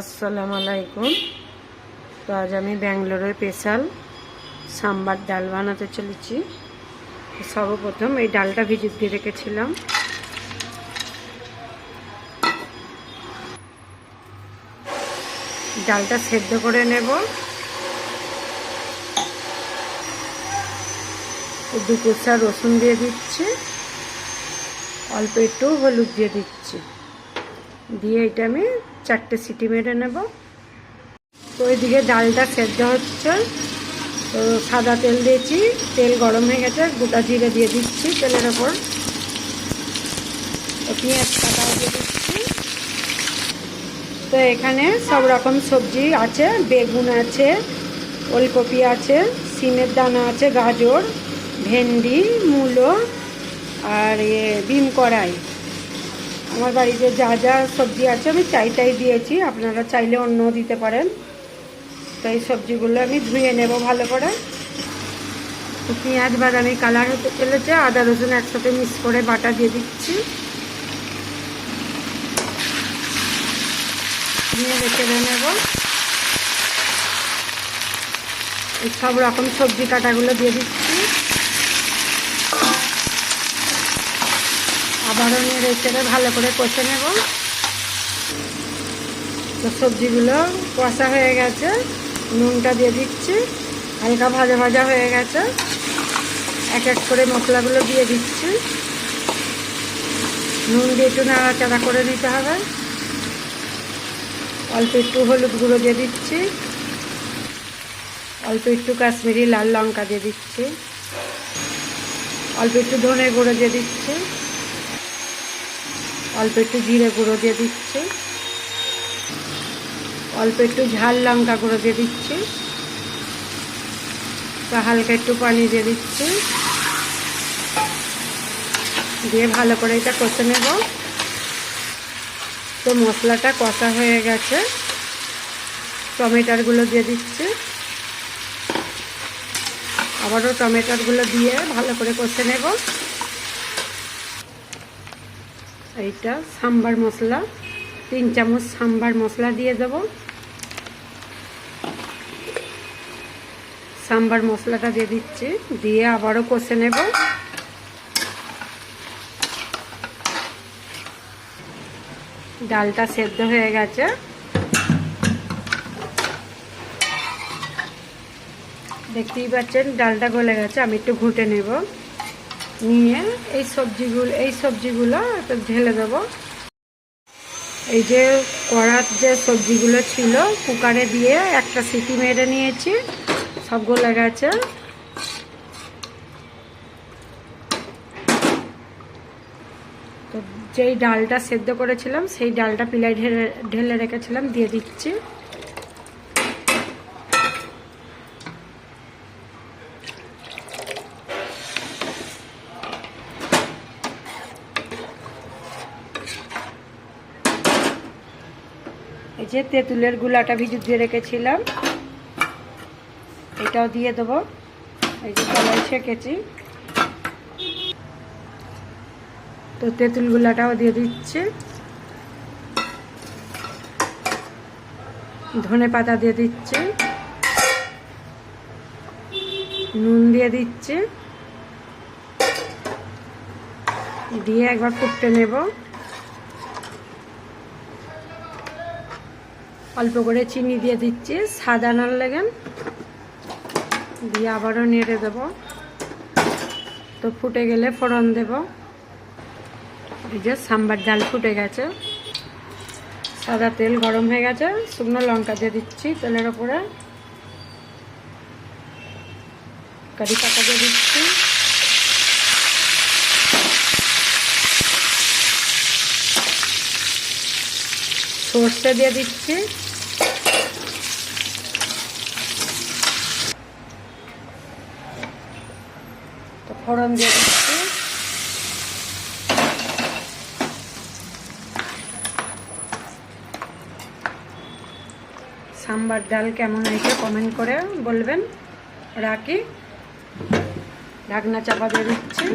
আসসালামু আলাইকুম। তো আজ আমি ব্যাঙ্গালোরের স্পেশাল সাম্বার ডাল বানাতে চলেছি। সর্বপ্রথম এই ডালটা ভিজিয়ে দিয়ে রেখেছিলাম। ডালটা সেদ্ধ করে নেব। দু কুচা রসুন দিয়ে দিচ্ছি। অল্প একটু হলুদ দিয়ে দিচ্ছি। দিয়ে এটা আমি চারটে সিটি মেরে নেব। তো ওইদিকে ডালটা সেদ্ধ হচ্ছে। তো সাদা তেল দিয়েছি। তেল গরম হয়ে গেছে। গোটা জিরে দিয়ে দিচ্ছি তেলের ওপর। পেঁয়াজ কাটা দিয়ে দিচ্ছি। তো এখানে সব রকম সবজি আছে। বেগুন আছে, ওলকপি আছে, সিমের দানা আছে, গাজর, ভেন্ডি, মূলো, আর এ বিম কড়াই। আমার বাড়িতে যা যা সবজি আছে আমি চাই তাই দিয়েছি। আপনারা চাইলে অন্য দিতে পারেন। তো এই সবজিগুলো আমি ধুয়ে নেব ভালো করে। পেঁয়াজ, বাদামি কালার হতে চলেছে। আদা, রসুন একসাথে মিক্স করে বাটা দিয়ে দিচ্ছি। নিয়ে নেব। সব রকম সবজি কাটাগুলো দিয়ে দিচ্ছি। আবারও নিয়ে রেখে ভালো করে কষে নেব। তো সবজিগুলো কষা হয়ে গেছে। নুনটা দিয়ে দিচ্ছি। হালকা ভাজা ভাজা হয়ে গেছে। এক এক করে মশলাগুলো দিয়ে দিচ্ছি। নুন দিয়ে একটু নাড়াচাড়া করে নিতে হবে। অল্প একটু হলুদ গুঁড়ো দিয়ে দিচ্ছি। অল্প একটু কাশ্মীরি লাল লঙ্কা দিয়ে দিচ্ছি। অল্প একটু ধনে গুঁড়ো দিয়ে দিচ্ছি। অল্প একটু জিরে গুঁড়ো দিয়ে দিচ্ছি। অল্প একটু ঝাল লঙ্কা গুঁড়ো দিয়ে দিচ্ছি। তো হালকা একটু পানি দিয়ে দিচ্ছি। দিয়ে ভালো করে এটা কষে নেব। তো মশলাটা কষা হয়ে গেছে। টমেটোরগুলো দিয়ে দিচ্ছি। আবারও টমেটোরগুলো দিয়ে ভালো করে কষে নেব। এইটা সাম্বার মশলা, তিন চামচ সাম্বার মশলা দিয়ে দেব। সাম্বার মশলাটা দিয়ে দিচ্ছি, দিয়ে আবারও কষে নেব। ডালটা সেদ্ধ হয়ে গেছে। দেখতেই পাচ্ছেন, ডালটা গলে গেছে, আমি একটু ঘুটে নেব। নিয়ে এই সবজিগুলো এই সবজিগুলো ঢেলে দেবো। এই যে কড়ার যে সবজিগুলো ছিল, কুকারে দিয়ে একটা সিটি মেরে নিয়েছি, সব গলে গেছে। তো যেই ডালটা সেদ্ধ করেছিলাম, সেই ডালটা পিলাই ঢেলে ঢেলে রেখেছিলাম, দিয়ে দিচ্ছি। এই যে তেঁতুলের গুলাটা ভিজু দিয়ে রেখেছিলাম। এটাও দিয়ে দেবো। এই যে কলাই ছেঁকেছি। তো তেঁতুল গুলাটাও দিয়ে দিচ্ছি। ধনে পাতা দিয়ে দিচ্ছি। নুন দিয়ে দিচ্ছি। দিয়ে একবার ফুটতে নেব। অল্প করে চিনি দিয়ে দিচ্ছি, সাদা নাল লেগেন দিয়ে আবারও নেড়ে দেব। তো ফুটে গেলে ফোড়ন দেব। এই যে সাম্বার ডাল ফুটে গেছে। সাদা তেল গরম হয়ে গেছে, শুকনো লঙ্কা দিয়ে দিচ্ছি তেলের ওপরে। কারি পাতা দিয়ে দিচ্ছি। সর্ষে দিয়ে দিচ্ছি। ফোড়ন দিয়ে দিচ্ছি। সাম্বার ডাল কেমন হয়েছে কমেন্ট করে বলবেন। রাখি। ঢাকনা চাপা দিয়ে দিচ্ছি।